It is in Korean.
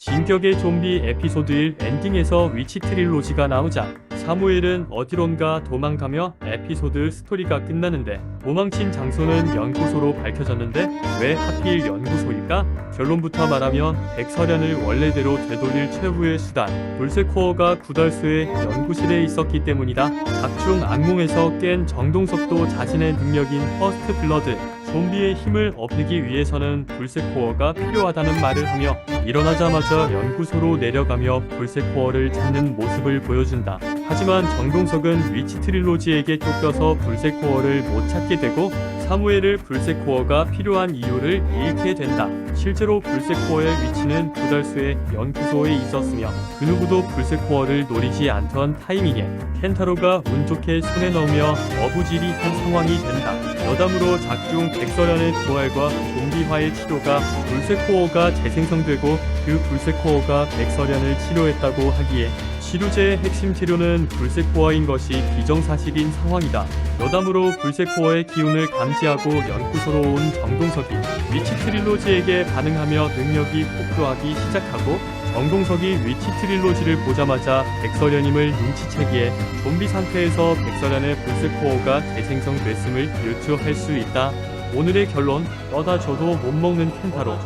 진격의 좀비 에피소드 1 엔딩에서 위치 트릴로지가 나오자 사무엘은 어디론가 도망가며 에피소드 스토리가 끝나는데 도망친 장소는 연구소로 밝혀졌는데 왜 하필 연구소일까? 결론부터 말하면 백설현을 원래대로 되돌릴 최후의 수단 돌쇠코어가 구달수의 연구실에 있었기 때문이다. 작중 악몽에서 깬 정동석도 자신의 능력인 퍼스트 블러드 좀비의 힘을 없애기 위해서는 불새코어가 필요하다는 말을 하며 일어나자마자 연구소로 내려가며 불새코어를 찾는 모습을 보여준다. 하지만 정동석은 위치 트릴로지에게 쫓겨서 불새코어를 못 찾게 되고 사무엘을 불새코어가 필요한 이유를 잃게 된다. 실제로 불새코어의 위치는 구달수의 연구소에 있었으며 그 누구도 불새코어를 노리지 않던 타이밍에 켄타로가 운 좋게 손에 넣으며 어부지리한 상황이 된다. 여담으로 작중 백설현의 부활과 좀비화의 치료가 불새코어가 재생성되고 그 불새코어가 백설현을 치료했다고 하기에 치료제의 핵심 치료는 불새코어인 것이 기정사실인 상황이다. 여담으로 불새코어의 기운을 감지하고 연구소로 온 정동석이 위치 트릴로지에게 반응하며 능력이 폭주하기 시작하고 정동석이 위치 트릴로지를 보자마자 백설현임을 눈치채기에 좀비 상태에서 백설현의 불새코어가 재생성됐음을 유추할 수 있다. 오늘의 결론 떠다 줘도 못 먹는 켄타로